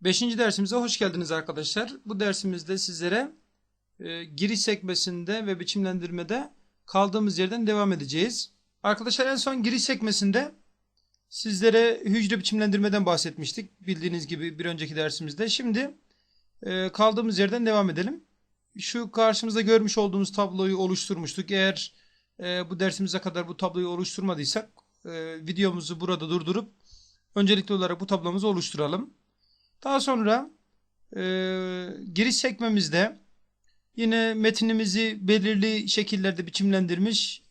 Beşinci dersimize hoş geldiniz arkadaşlar. Bu dersimizde sizlere e, giriş sekmesinde ve biçimlendirmede kaldığımız yerden devam edeceğiz. Arkadaşlar en son giriş sekmesinde sizlere hücre biçimlendirmeden bahsetmiştik. Bildiğiniz gibi bir önceki dersimizde. Şimdi e, kaldığımız yerden devam edelim. Şu karşımızda görmüş olduğumuz tabloyu oluşturmuştuk. Eğer e, bu dersimize kadar bu tabloyu oluşturmadıysak e, videomuzu burada durdurup öncelikli olarak bu tablomuzu oluşturalım. Daha sonra e, giriş sekmemizde yine metinimizi belirli şekillerde biçimlendirmiş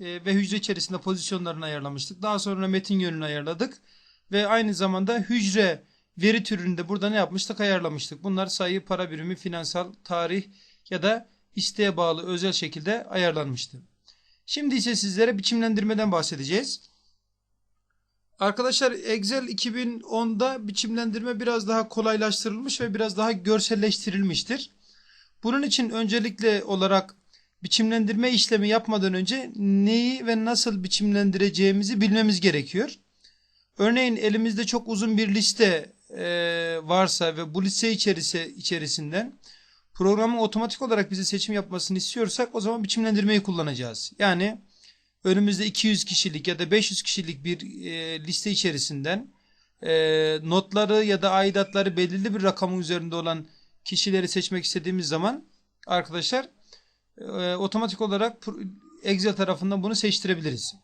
e, ve hücre içerisinde pozisyonlarını ayarlamıştık. Daha sonra metin yönünü ayarladık ve aynı zamanda hücre veri türünü de burada ne yapmıştık ayarlamıştık. Bunlar sayı, para birimi, finansal, tarih ya da isteğe bağlı özel şekilde ayarlanmıştı. Şimdi ise sizlere biçimlendirmeden bahsedeceğiz. Arkadaşlar Excel 2010'da biçimlendirme biraz daha kolaylaştırılmış ve biraz daha görselleştirilmiştir. Bunun için öncelikle olarak biçimlendirme işlemi yapmadan önce neyi ve nasıl biçimlendireceğimizi bilmemiz gerekiyor. Örneğin elimizde çok uzun bir liste e, varsa ve bu liste içerisi, içerisinden programın otomatik olarak bize seçim yapmasını istiyorsak o zaman biçimlendirmeyi kullanacağız. Yani önümüzde 200 kişilik ya da 500 kişilik bir e, liste içerisinden e, notları ya da aidatları belirli bir rakamın üzerinde olan kişileri seçmek istediğimiz zaman arkadaşlar e, otomatik olarak Excel tarafından bunu seçtirebiliriz.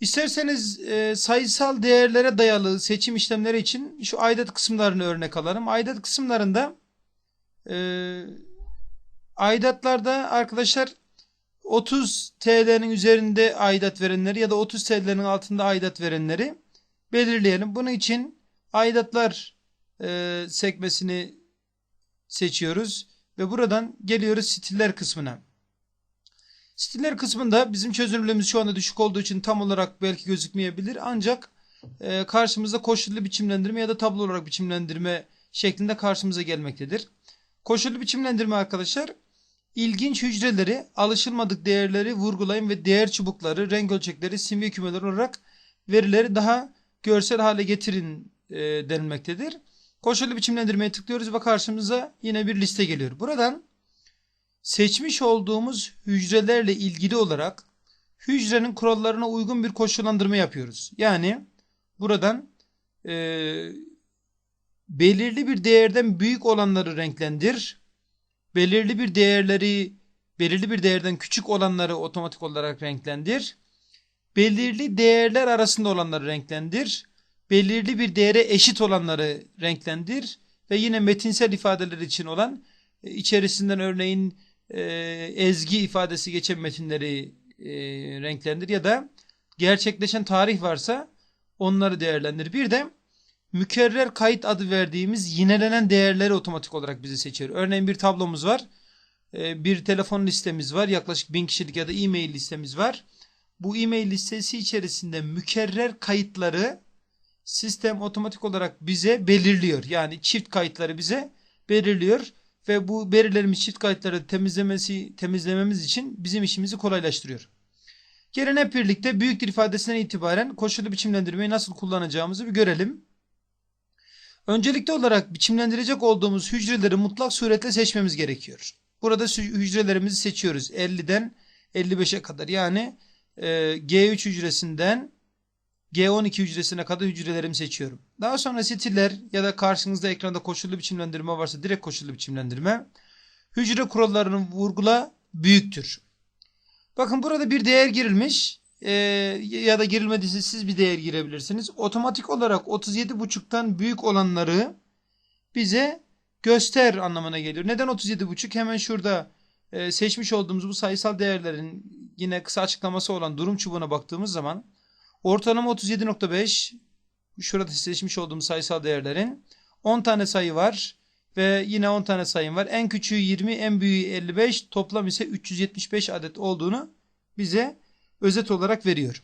İsterseniz e, sayısal değerlere dayalı seçim işlemleri için şu aidat kısımlarını örnek alalım. Aidat kısımlarında e, aidatlarda arkadaşlar 30 TL'nin üzerinde aidat verenleri ya da 30 TL'nin altında aidat verenleri belirleyelim. Bunun için aidatlar e, sekmesini seçiyoruz ve buradan geliyoruz stiller kısmına. Stiller kısmında bizim çözünürlüğümüz şu anda düşük olduğu için tam olarak belki gözükmeyebilir ancak e, karşımızda koşullu biçimlendirme ya da tablo olarak biçimlendirme şeklinde karşımıza gelmektedir. Koşullu biçimlendirme arkadaşlar İlginç hücreleri, alışılmadık değerleri vurgulayın ve değer çubukları, renk ölçekleri, simge kümeleri olarak verileri daha görsel hale getirin e, denilmektedir. Koşullu biçimlendirmeye tıklıyoruz ve karşımıza yine bir liste geliyor. Buradan seçmiş olduğumuz hücrelerle ilgili olarak hücrenin kurallarına uygun bir koşullandırma yapıyoruz. Yani buradan e, belirli bir değerden büyük olanları renklendir belirli bir değerleri belirli bir değerden küçük olanları otomatik olarak renklendir. Belirli değerler arasında olanları renklendir. Belirli bir değere eşit olanları renklendir. Ve yine metinsel ifadeler için olan e, içerisinden örneğin e, ezgi ifadesi geçen metinleri e, renklendir. Ya da gerçekleşen tarih varsa onları değerlendir. Bir de mükerrer kayıt adı verdiğimiz yinelenen değerleri otomatik olarak bize seçiyor. Örneğin bir tablomuz var. Ee, bir telefon listemiz var. Yaklaşık bin kişilik ya da e-mail listemiz var. Bu e-mail listesi içerisinde mükerrer kayıtları sistem otomatik olarak bize belirliyor. Yani çift kayıtları bize belirliyor ve bu verilerimiz çift kayıtları temizlemesi temizlememiz için bizim işimizi kolaylaştırıyor. Gelin hep birlikte büyüktür ifadesinden itibaren koşullu biçimlendirmeyi nasıl kullanacağımızı bir görelim. Öncelikli olarak biçimlendirecek olduğumuz hücreleri mutlak suretle seçmemiz gerekiyor. Burada hücrelerimizi seçiyoruz. 50'den 55'e kadar. Yani e, G3 hücresinden G12 hücresine kadar hücrelerimi seçiyorum. Daha sonra stiller ya da karşınızda ekranda koşullu biçimlendirme varsa direkt koşullu biçimlendirme. Hücre kurallarını vurgula büyüktür. Bakın burada bir değer girilmiş e, ya da girilmediyse siz bir değer girebilirsiniz. Otomatik olarak 37.5'tan büyük olanları bize göster anlamına geliyor. Neden 37.5? Hemen şurada e, seçmiş olduğumuz bu sayısal değerlerin yine kısa açıklaması olan durum çubuğuna baktığımız zaman ortalama 37.5 şurada seçmiş olduğumuz sayısal değerlerin 10 tane sayı var ve yine 10 tane sayım var. En küçüğü 20, en büyüğü 55, toplam ise 375 adet olduğunu bize özet olarak veriyor.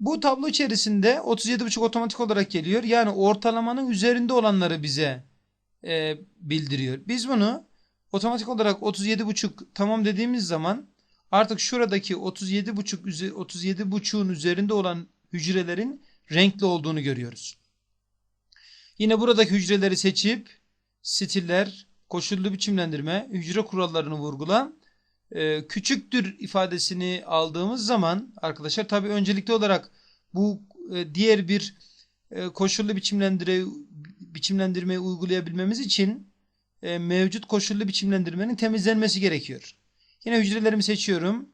Bu tablo içerisinde 37.5 otomatik olarak geliyor. Yani ortalamanın üzerinde olanları bize e, bildiriyor. Biz bunu otomatik olarak 37.5 tamam dediğimiz zaman artık şuradaki 37.5 37.5'un üzerinde olan hücrelerin renkli olduğunu görüyoruz. Yine buradaki hücreleri seçip stiller, koşullu biçimlendirme, hücre kurallarını vurgula. Ee, küçüktür ifadesini aldığımız zaman arkadaşlar tabi öncelikli olarak bu e, diğer bir e, koşullu biçimlendire, biçimlendirmeyi uygulayabilmemiz için e, mevcut koşullu biçimlendirmenin temizlenmesi gerekiyor. Yine hücrelerimi seçiyorum.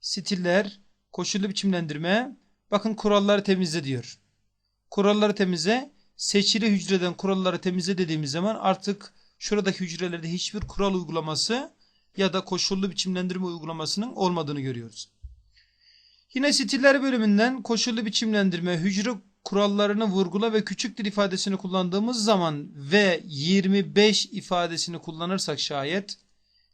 Stiller, koşullu biçimlendirme. Bakın kuralları temizle diyor. Kuralları temizle. Seçili hücreden kuralları temizle dediğimiz zaman artık şuradaki hücrelerde hiçbir kural uygulaması ya da koşullu biçimlendirme uygulamasının olmadığını görüyoruz. Yine stiller bölümünden koşullu biçimlendirme, hücre kurallarını vurgula ve küçüktür ifadesini kullandığımız zaman ve 25 ifadesini kullanırsak şayet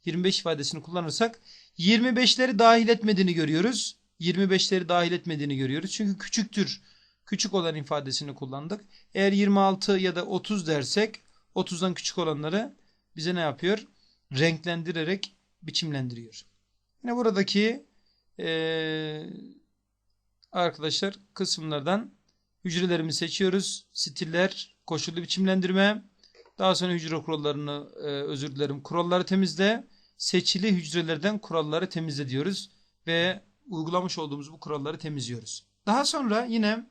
25 ifadesini kullanırsak 25'leri dahil etmediğini görüyoruz. 25'leri dahil etmediğini görüyoruz. Çünkü küçüktür. Küçük olan ifadesini kullandık. Eğer 26 ya da 30 dersek 30'dan küçük olanları bize ne yapıyor? Renklendirerek biçimlendiriyor. Yine buradaki ee, arkadaşlar kısımlardan hücrelerimizi seçiyoruz. Stiller, koşullu biçimlendirme. Daha sonra hücre kurallarını e, özür dilerim. Kuralları temizle. Seçili hücrelerden kuralları temizle diyoruz. Ve uygulamış olduğumuz bu kuralları temizliyoruz. Daha sonra yine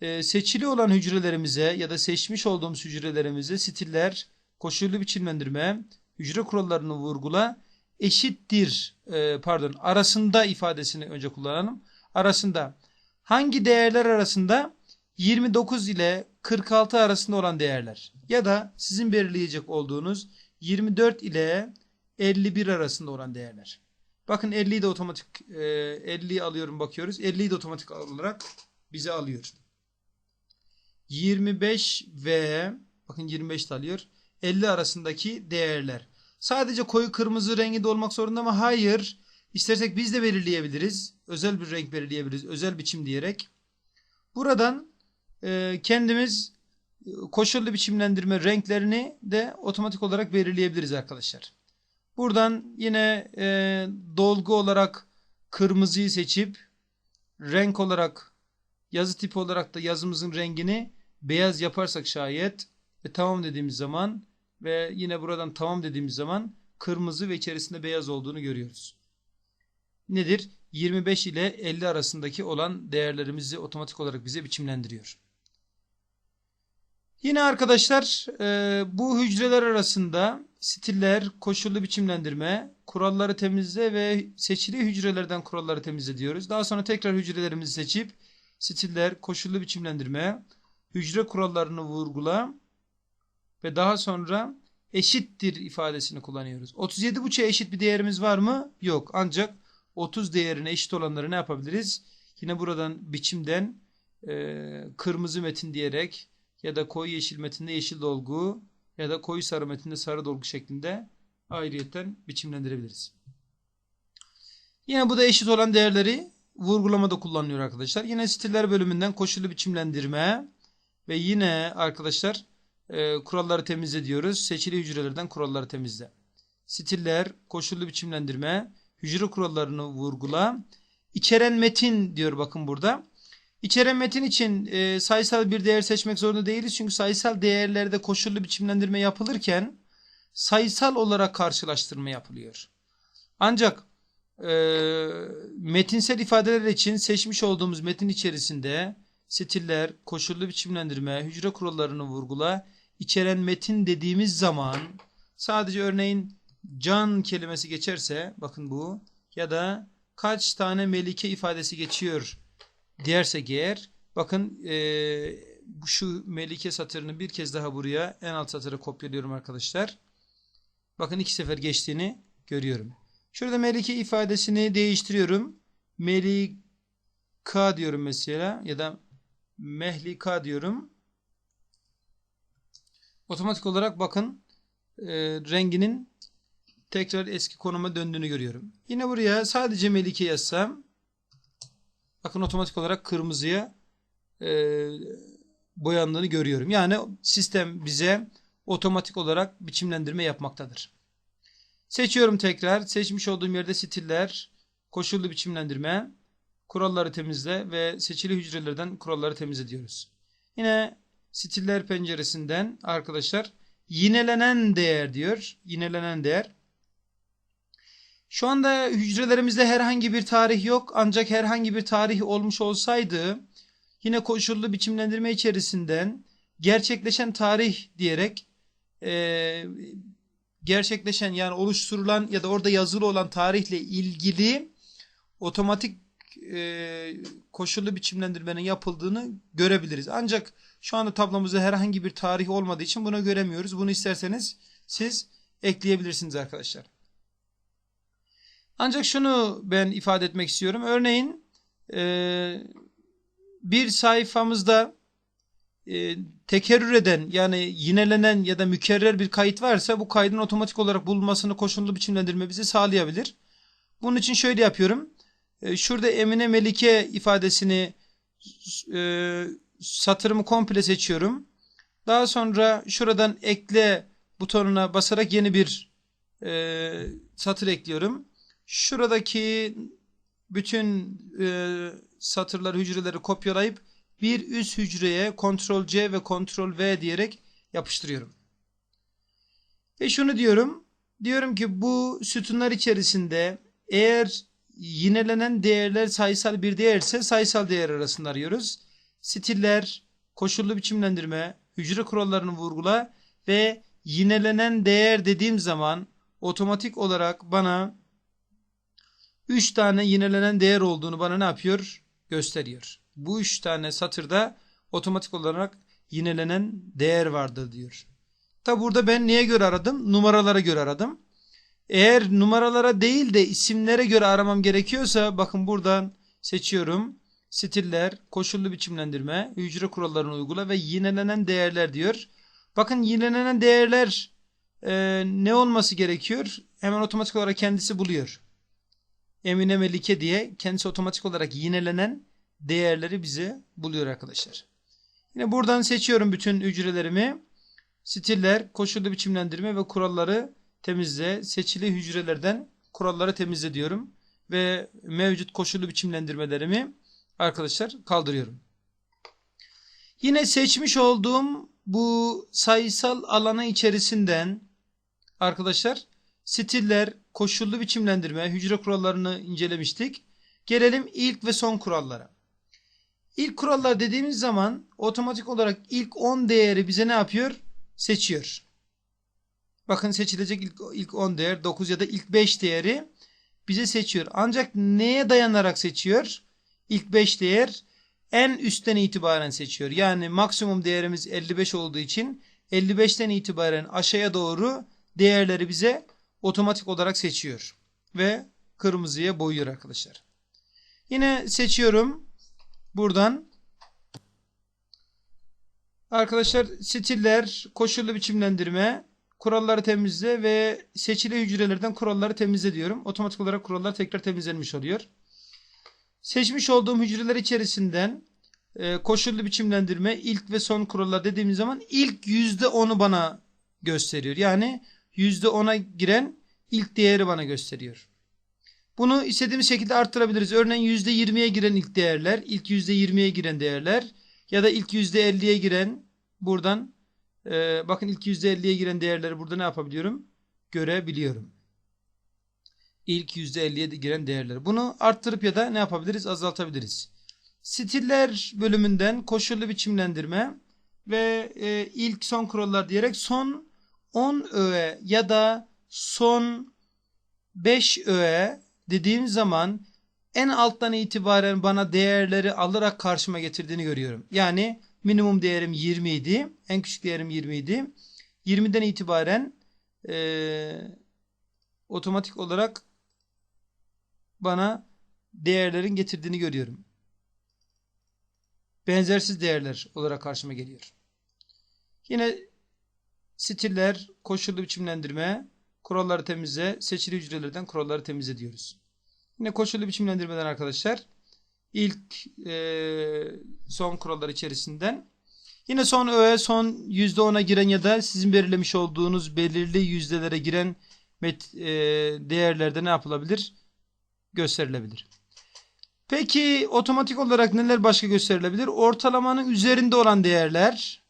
e, seçili olan hücrelerimize ya da seçmiş olduğumuz hücrelerimize stiller, koşullu biçimlendirme, hücre kurallarını vurgula, eşittir e, pardon arasında ifadesini önce kullanalım. Arasında hangi değerler arasında 29 ile 46 arasında olan değerler ya da sizin belirleyecek olduğunuz 24 ile 51 arasında olan değerler. Bakın 50'yi de otomatik e, 50'yi alıyorum bakıyoruz. 50'yi de otomatik olarak bize alıyor. 25 ve bakın 25 de alıyor. 50 arasındaki değerler. Sadece koyu kırmızı rengi de olmak zorunda mı? Hayır. İstersek biz de belirleyebiliriz. Özel bir renk belirleyebiliriz. Özel biçim diyerek. Buradan e, kendimiz e, koşullu biçimlendirme renklerini de otomatik olarak belirleyebiliriz arkadaşlar. Buradan yine e, dolgu olarak kırmızıyı seçip renk olarak yazı tipi olarak da yazımızın rengini beyaz yaparsak şayet ve tamam dediğimiz zaman ve yine buradan tamam dediğimiz zaman kırmızı ve içerisinde beyaz olduğunu görüyoruz. Nedir? 25 ile 50 arasındaki olan değerlerimizi otomatik olarak bize biçimlendiriyor. Yine arkadaşlar e, bu hücreler arasında stiller, koşullu biçimlendirme, kuralları temizle ve seçili hücrelerden kuralları temizle diyoruz. Daha sonra tekrar hücrelerimizi seçip stiller, koşullu biçimlendirme, hücre kurallarını vurgula ve daha sonra eşittir ifadesini kullanıyoruz. 37.5'e eşit bir değerimiz var mı? Yok. Ancak 30 değerine eşit olanları ne yapabiliriz? Yine buradan biçimden e, kırmızı metin diyerek ya da koyu yeşil metinde yeşil dolgu ya da koyu sarı metinde sarı dolgu şeklinde ayrıyeten biçimlendirebiliriz. Yine bu da eşit olan değerleri vurgulamada kullanılıyor arkadaşlar. Yine stiller bölümünden koşullu biçimlendirme ve yine arkadaşlar e, kuralları temizle diyoruz. Seçili hücrelerden kuralları temizle. Stiller, koşullu biçimlendirme, hücre kurallarını vurgula. İçeren metin diyor bakın burada. İçeren metin için e, sayısal bir değer seçmek zorunda değiliz. Çünkü sayısal değerlerde koşullu biçimlendirme yapılırken sayısal olarak karşılaştırma yapılıyor. Ancak e, metinsel ifadeler için seçmiş olduğumuz metin içerisinde stiller, koşullu biçimlendirme, hücre kurallarını vurgula, içeren metin dediğimiz zaman sadece örneğin can kelimesi geçerse bakın bu ya da kaç tane melike ifadesi geçiyor dersek eğer bakın e, şu melike satırını bir kez daha buraya en alt satıra kopyalıyorum arkadaşlar. Bakın iki sefer geçtiğini görüyorum. Şurada melike ifadesini değiştiriyorum. Melika diyorum mesela ya da mehlika diyorum. Otomatik olarak bakın e, renginin tekrar eski konuma döndüğünü görüyorum. Yine buraya sadece melike yazsam bakın otomatik olarak kırmızıya e, boyandığını görüyorum. Yani sistem bize otomatik olarak biçimlendirme yapmaktadır. Seçiyorum tekrar. Seçmiş olduğum yerde stiller, koşullu biçimlendirme, kuralları temizle ve seçili hücrelerden kuralları temizle diyoruz. Yine stiller penceresinden arkadaşlar yinelenen değer diyor. Yinelenen değer. Şu anda hücrelerimizde herhangi bir tarih yok ancak herhangi bir tarih olmuş olsaydı yine koşullu biçimlendirme içerisinden gerçekleşen tarih diyerek e, gerçekleşen yani oluşturulan ya da orada yazılı olan tarihle ilgili otomatik e, koşullu biçimlendirmenin yapıldığını görebiliriz. Ancak şu anda tablomuzda herhangi bir tarih olmadığı için bunu göremiyoruz. Bunu isterseniz siz ekleyebilirsiniz arkadaşlar. Ancak şunu ben ifade etmek istiyorum. Örneğin e, bir sayfamızda e, tekerrür eden yani yinelenen ya da mükerrer bir kayıt varsa bu kaydın otomatik olarak bulunmasını koşullu biçimlendirme bizi sağlayabilir. Bunun için şöyle yapıyorum. E, şurada Emine Melike ifadesini satırımı komple seçiyorum. Daha sonra şuradan ekle butonuna basarak yeni bir e, satır ekliyorum. Şuradaki bütün e, satırları, hücreleri kopyalayıp bir üst hücreye Ctrl C ve Ctrl V diyerek yapıştırıyorum. Ve şunu diyorum. Diyorum ki bu sütunlar içerisinde eğer yinelenen değerler sayısal bir değerse sayısal değer arasında arıyoruz. Stiller, koşullu biçimlendirme, hücre kurallarını vurgula ve yinelenen değer dediğim zaman otomatik olarak bana 3 tane yinelenen değer olduğunu bana ne yapıyor? Gösteriyor. Bu 3 tane satırda otomatik olarak yinelenen değer vardır diyor. Tabi burada ben neye göre aradım? Numaralara göre aradım. Eğer numaralara değil de isimlere göre aramam gerekiyorsa bakın buradan seçiyorum. Stiller, koşullu biçimlendirme, hücre kurallarını uygula ve yinelenen değerler diyor. Bakın yinelenen değerler e, ne olması gerekiyor? Hemen otomatik olarak kendisi buluyor. Emine Melike diye kendisi otomatik olarak yinelenen değerleri bize buluyor arkadaşlar. Yine buradan seçiyorum bütün hücrelerimi. Stiller, koşullu biçimlendirme ve kuralları temizle. Seçili hücrelerden kuralları temizle diyorum. Ve mevcut koşullu biçimlendirmelerimi arkadaşlar kaldırıyorum. Yine seçmiş olduğum bu sayısal alana içerisinden arkadaşlar stiller, koşullu biçimlendirme, hücre kurallarını incelemiştik. Gelelim ilk ve son kurallara. İlk kurallar dediğimiz zaman otomatik olarak ilk 10 değeri bize ne yapıyor? Seçiyor. Bakın seçilecek ilk, ilk 10 değer 9 ya da ilk 5 değeri bize seçiyor. Ancak neye dayanarak seçiyor? İlk 5 değer en üstten itibaren seçiyor. Yani maksimum değerimiz 55 olduğu için 55'ten itibaren aşağıya doğru değerleri bize otomatik olarak seçiyor. Ve kırmızıya boyuyor arkadaşlar. Yine seçiyorum. Buradan arkadaşlar stiller, koşullu biçimlendirme, kuralları temizle ve seçili hücrelerden kuralları temizle diyorum. Otomatik olarak kurallar tekrar temizlenmiş oluyor. Seçmiş olduğum hücreler içerisinden e, koşullu biçimlendirme ilk ve son kurallar dediğimiz zaman ilk %10'u bana gösteriyor. Yani %10'a giren ilk değeri bana gösteriyor. Bunu istediğimiz şekilde arttırabiliriz. Örneğin %20'ye giren ilk değerler, ilk %20'ye giren değerler ya da ilk %50'ye giren buradan e, bakın ilk %50'ye giren değerleri burada ne yapabiliyorum? Görebiliyorum. İlk %50'ye giren değerleri. Bunu arttırıp ya da ne yapabiliriz? Azaltabiliriz. Stiller bölümünden koşullu biçimlendirme ve e, ilk son kurallar diyerek son 10 öğe ya da son 5 öğe dediğim zaman en alttan itibaren bana değerleri alarak karşıma getirdiğini görüyorum. Yani minimum değerim 20 idi. En küçük değerim 20 idi. 20'den itibaren e, otomatik olarak bana değerlerin getirdiğini görüyorum. Benzersiz değerler olarak karşıma geliyor. Yine stiller, koşullu biçimlendirme, kuralları temizle, seçili hücrelerden kuralları temizle diyoruz. Yine koşullu biçimlendirmeden arkadaşlar ilk e, son kurallar içerisinden yine son öğe son %10'a giren ya da sizin belirlemiş olduğunuz belirli yüzdelere giren met, e, değerlerde ne yapılabilir? Gösterilebilir. Peki otomatik olarak neler başka gösterilebilir? Ortalamanın üzerinde olan değerler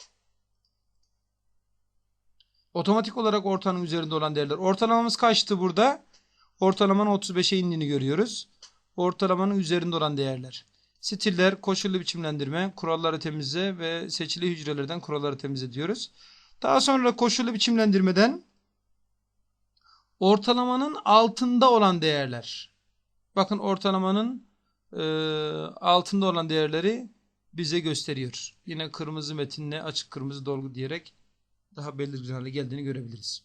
Otomatik olarak ortanın üzerinde olan değerler. Ortalamamız kaçtı burada? Ortalamanın 35'e indiğini görüyoruz. Ortalamanın üzerinde olan değerler. Stiller, koşullu biçimlendirme, kuralları temizle ve seçili hücrelerden kuralları temizle diyoruz. Daha sonra koşullu biçimlendirmeden ortalamanın altında olan değerler. Bakın ortalamanın e, altında olan değerleri bize gösteriyor. Yine kırmızı metinle açık kırmızı dolgu diyerek daha belirgin hale geldiğini görebiliriz.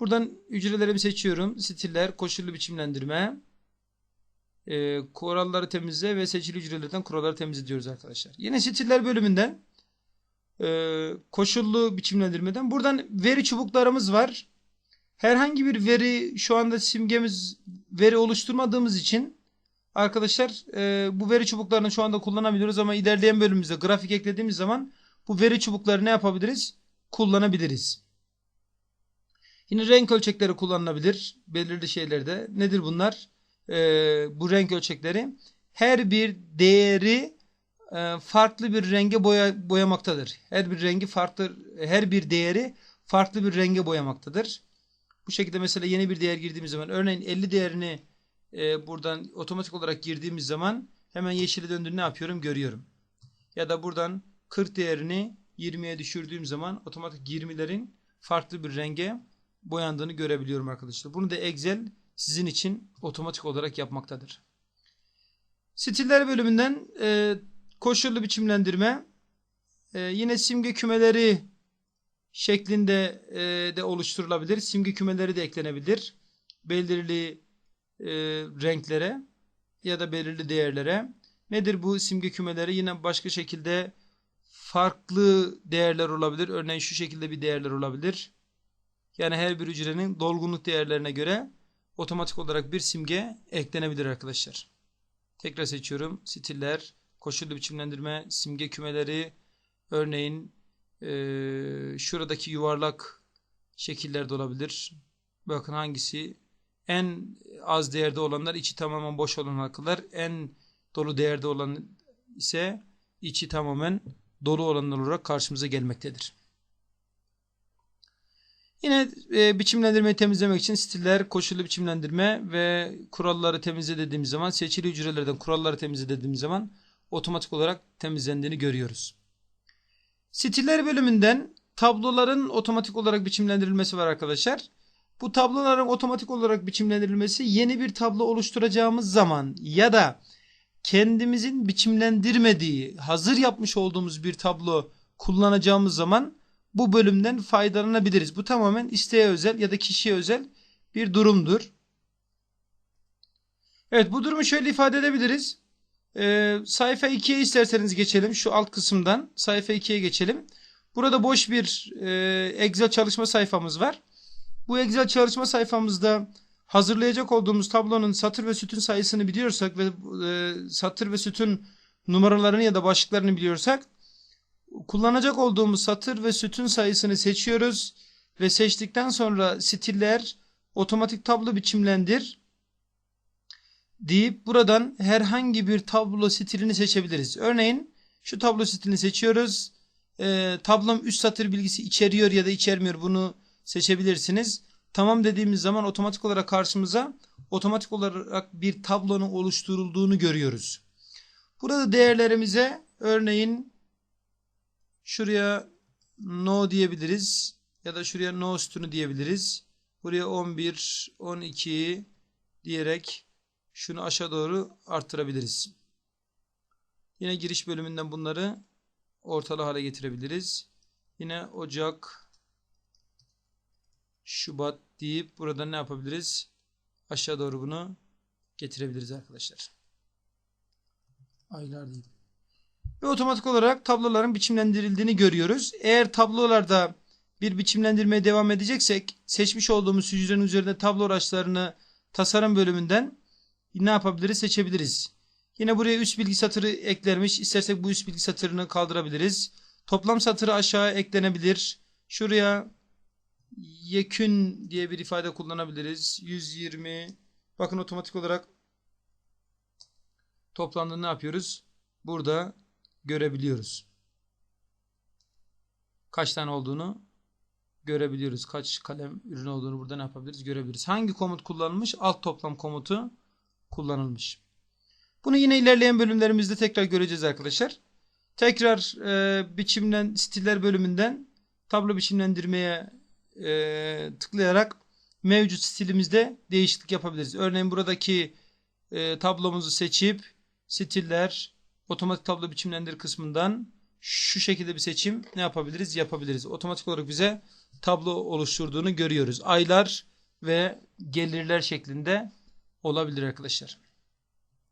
Buradan hücrelerimi seçiyorum. Stiller, koşullu biçimlendirme, e, kuralları temizle ve seçili hücrelerden kuralları temizle diyoruz arkadaşlar. Yine stiller bölümünden e, koşullu biçimlendirmeden buradan veri çubuklarımız var. Herhangi bir veri şu anda simgemiz veri oluşturmadığımız için arkadaşlar e, bu veri çubuklarını şu anda kullanabiliyoruz ama ilerleyen bölümümüzde grafik eklediğimiz zaman bu veri çubukları ne yapabiliriz? Kullanabiliriz. Yine renk ölçekleri kullanılabilir belirli şeylerde. Nedir bunlar? E, bu renk ölçekleri her bir değeri e, farklı bir renge boya, boyamaktadır. Her bir rengi farklı her bir değeri farklı bir renge boyamaktadır. Bu şekilde mesela yeni bir değer girdiğimiz zaman örneğin 50 değerini e, buradan otomatik olarak girdiğimiz zaman hemen yeşile döndüğünü ne yapıyorum görüyorum. Ya da buradan 40 değerini 20'ye düşürdüğüm zaman otomatik 20'lerin farklı bir renge boyandığını görebiliyorum arkadaşlar. Bunu da Excel sizin için otomatik olarak yapmaktadır. Stiller bölümünden e, koşullu biçimlendirme e, yine simge kümeleri şeklinde e, de oluşturulabilir. Simge kümeleri de eklenebilir. Belirli e, renklere ya da belirli değerlere. Nedir bu simge kümeleri? Yine başka şekilde farklı değerler olabilir. Örneğin şu şekilde bir değerler olabilir. Yani her bir hücrenin dolgunluk değerlerine göre otomatik olarak bir simge eklenebilir arkadaşlar. Tekrar seçiyorum. Stiller, koşullu biçimlendirme, simge kümeleri, örneğin e, şuradaki yuvarlak şekiller de olabilir. Bakın hangisi en az değerde olanlar içi tamamen boş olan halkalar. En dolu değerde olan ise içi tamamen dolu olanlar olarak karşımıza gelmektedir. Yine e, biçimlendirmeyi temizlemek için stiller, koşullu biçimlendirme ve kuralları temizle dediğimiz zaman seçili hücrelerden kuralları temizle dediğimiz zaman otomatik olarak temizlendiğini görüyoruz. Stiller bölümünden tabloların otomatik olarak biçimlendirilmesi var arkadaşlar. Bu tabloların otomatik olarak biçimlendirilmesi yeni bir tablo oluşturacağımız zaman ya da kendimizin biçimlendirmediği, hazır yapmış olduğumuz bir tablo kullanacağımız zaman bu bölümden faydalanabiliriz. Bu tamamen isteğe özel ya da kişiye özel bir durumdur. Evet bu durumu şöyle ifade edebiliriz. Ee, sayfa 2'ye isterseniz geçelim. Şu alt kısımdan sayfa 2'ye geçelim. Burada boş bir e, Excel çalışma sayfamız var. Bu Excel çalışma sayfamızda hazırlayacak olduğumuz tablonun satır ve sütun sayısını biliyorsak ve e, satır ve sütun numaralarını ya da başlıklarını biliyorsak kullanacak olduğumuz satır ve sütun sayısını seçiyoruz ve seçtikten sonra stiller otomatik tablo biçimlendir deyip buradan herhangi bir tablo stilini seçebiliriz. Örneğin şu tablo stilini seçiyoruz. E, tablom üst satır bilgisi içeriyor ya da içermiyor bunu seçebilirsiniz. Tamam dediğimiz zaman otomatik olarak karşımıza otomatik olarak bir tablonun oluşturulduğunu görüyoruz. Burada değerlerimize örneğin şuraya no diyebiliriz ya da şuraya no sütunu diyebiliriz. Buraya 11, 12 diyerek şunu aşağı doğru arttırabiliriz. Yine giriş bölümünden bunları ortalı hale getirebiliriz. Yine Ocak, Şubat deyip burada ne yapabiliriz? Aşağı doğru bunu getirebiliriz arkadaşlar. Aylar değil. Ve otomatik olarak tabloların biçimlendirildiğini görüyoruz. Eğer tablolarda bir biçimlendirmeye devam edeceksek seçmiş olduğumuz hücrenin üzerinde tablo araçlarını tasarım bölümünden ne yapabiliriz? Seçebiliriz. Yine buraya üst bilgi satırı eklermiş. İstersek bu üst bilgi satırını kaldırabiliriz. Toplam satırı aşağı eklenebilir. Şuraya yekün diye bir ifade kullanabiliriz. 120 bakın otomatik olarak toplandığını ne yapıyoruz? Burada görebiliyoruz. Kaç tane olduğunu görebiliyoruz. Kaç kalem ürün olduğunu burada ne yapabiliriz görebiliriz. Hangi komut kullanılmış? Alt toplam komutu kullanılmış. Bunu yine ilerleyen bölümlerimizde tekrar göreceğiz arkadaşlar. Tekrar e, biçimlen stiller bölümünden tablo biçimlendirmeye e, tıklayarak mevcut stilimizde değişiklik yapabiliriz. Örneğin buradaki e, tablomuzu seçip stiller otomatik tablo biçimlendir kısmından şu şekilde bir seçim ne yapabiliriz? Yapabiliriz. Otomatik olarak bize tablo oluşturduğunu görüyoruz. Aylar ve gelirler şeklinde olabilir arkadaşlar.